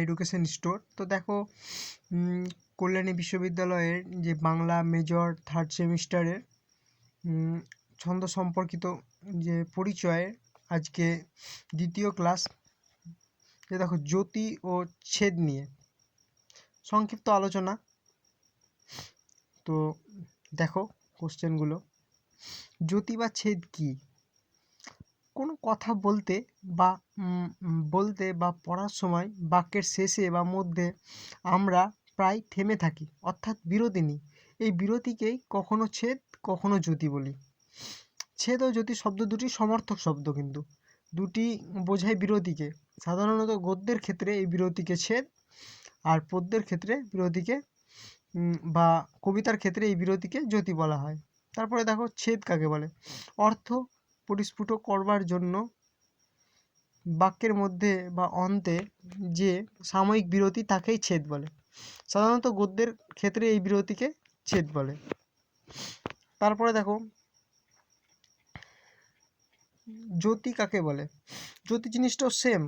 Education store তো দেখো কল্যাণী বিশ্ববিদ্যালয়ের যে বাংলা মেজর থার্ড সেমিস্টারের ছন্দ সম্পর্কিত যে পরিচয়ে আজকে দ্বিতীয় ক্লাস যে দেখো জ্যোতি ও ছেদ নিয়ে। সংক্ষিপ্ত আলোচনা। তো দেখো কোশ্চেনগুলো জ্যোতি বা ছেদ কি? কোনো কথা বলতে বা বলতে বা পড়ার সময় বাক্যের শেষে বা মধ্যে আমরা প্রায় থেমে থাকি, অর্থাৎ বিরতি নিই। এই বিরতিকেই কখনো ছেদ, কখনো জ্যোতি বলি। ছেদ ও জ্যোতি শব্দ দুটি সমর্থক শব্দ কিন্তু। দুটি বোঝায় বিরতিকে। সাধারণত গদ্যের ক্ষেত্রে এই বিরতিকে ছেদ আর পদ্যের ক্ষেত্রে বিরতিকে বা কবিতার ক্ষেত্রে এই বিরতিকে জ্যোতি বলা হয়। তারপরে দেখো ছেদ কাকে বলে? অর্থ পরিস্ফুট করবার জন্য বাক্যের মধ্যে বা অন্তে যে সাময়িক বিরতি তাকেই ছেদ বলে। সাধারণত গদ্যের ক্ষেত্রে এই বিরতিকে ছেদ বলে। তারপরে দেখো, জ্যোতি কাকে বলে? জ্যোতি জিনিসটাও সেম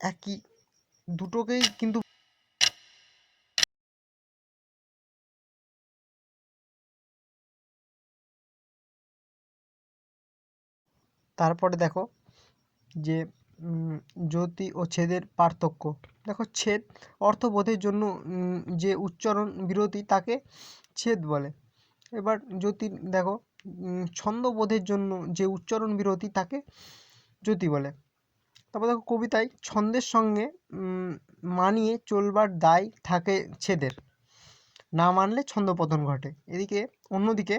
একই, দুটোকেই কিন্তু তারপরে দেখো যে জ্যোতি ও ছেদের পার্থক্য। দেখো ছেদ অর্থবোধের জন্য যে উচ্চারণ বিরতি তাকে ছেদ বলে। এবার জ্যোতি, দেখো ছন্দবোধের জন্য যে উচ্চারণ বিরতি তাকে জ্যোতি বলে। তারপর দেখো কবিতায় ছন্দের সঙ্গে মানিয়ে চলবার দায় থাকে ছেদের। না মানলে ছন্দপতন ঘটে। এদিকে, অন্যদিকে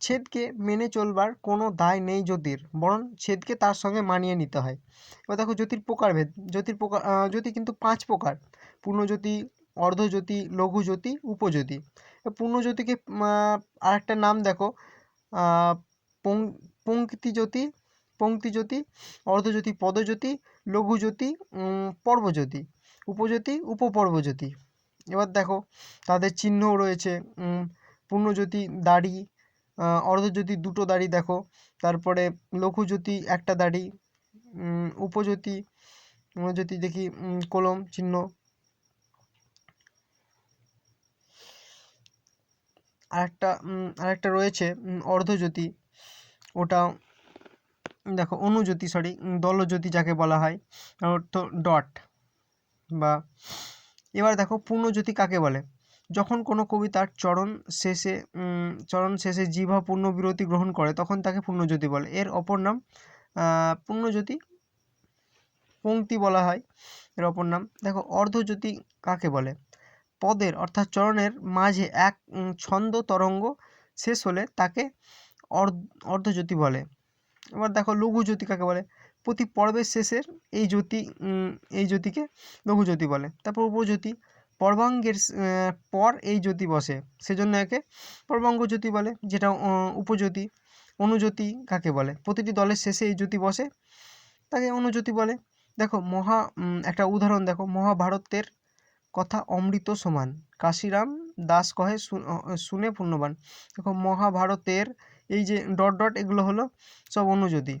ছেদকে মেনে চলবার কোনো দায় নেই জ্যোতির, বরং ছেদকে তার সঙ্গে মানিয়ে নিতে হয়। এবার দেখো জ্যোতির প্রকারভেদ। জ্যোতির প্রকার জ্যোতি কিন্তু পাঁচ প্রকার। পূর্ণজ্যোতি, অর্ধজ্যোতি, লঘুজ্যোতি, উপজ্যোতি। পূর্ণজ্যোতিকে আর একটা নাম দেখো। পঙ্ক্তিজ্যোতি পঙ্ক্তিজ্যোতি, অর্ধজ্যোতি, পদজ্যোতি, লঘুজ্যোতি পর্বজ্যোতি, উপজ্যোতি, উপপর্বজ্যোতি। এবার দেখো তাদের চিহ্নও রয়েছে। পূর্ণজ্যোতি, দাড়ি অর্ধজ্যোতি দুটো দাড়ি দেখো। তারপরে লঘুজ্যোতি একটা দাড়ি উপজ্যোতি যদি দেখি কলম, চিহ্ন। আরেকটা আরেকটা রয়েছে অর্ধজ্যোতি ওটা, দেখো অনুজ্যোতি সরি দলজ্যোতি যাকে বলা হয় অর্থ ডট বা, এবার দেখো পূর্ণজ্যোতি কাকে বলে? যখন কোনো কবি তার চরণ শেষে চরণ শেষে জিভা পূর্ণ বিরতি গ্রহণ করে, তখন তাকে পূর্ণজ্যোতি বলে। এর অপর নাম পূর্ণজ্যোতি পংক্তি বলা হয়। এর অপর নাম, দেখো, অর্ধজ্যোতি কাকে বলে? পদের, অর্থাৎ চরণের মাঝে এক ছন্দ তরঙ্গ শেষ হলে তাকে অর্ধ, অর্ধজ্যোতি বলে। এবার দেখো, লঘুজ্যোতি কাকে বলে? প্রতি পর্বের শেষের এই জ্যোতি এই জ্যোতিকে লঘুজ্যোতি বলে। তারপর উপজ্যোতি পর্বাঙ্গের পর এই জ্যোতি বসে। সেজন্য একে পর্বাঙ্গ জ্যোতি বলে, যেটা উপজ্যোতি, অনুজ্যোতি কাকে বলে? প্রতিটি দলের শেষে এই জ্যোতি বসে। তাকে অনুজ্যোতি বলে। দেখো, মহা একটা উদাহরণ দেখো। মহাভারতের কথা অমৃত সমান। কাশিরাম দাস কহে শুনে পুণ্যবান দেখো, মহাভারতের এই যে ডট ডট এগুলো হলো সব অনুজ্যোতি।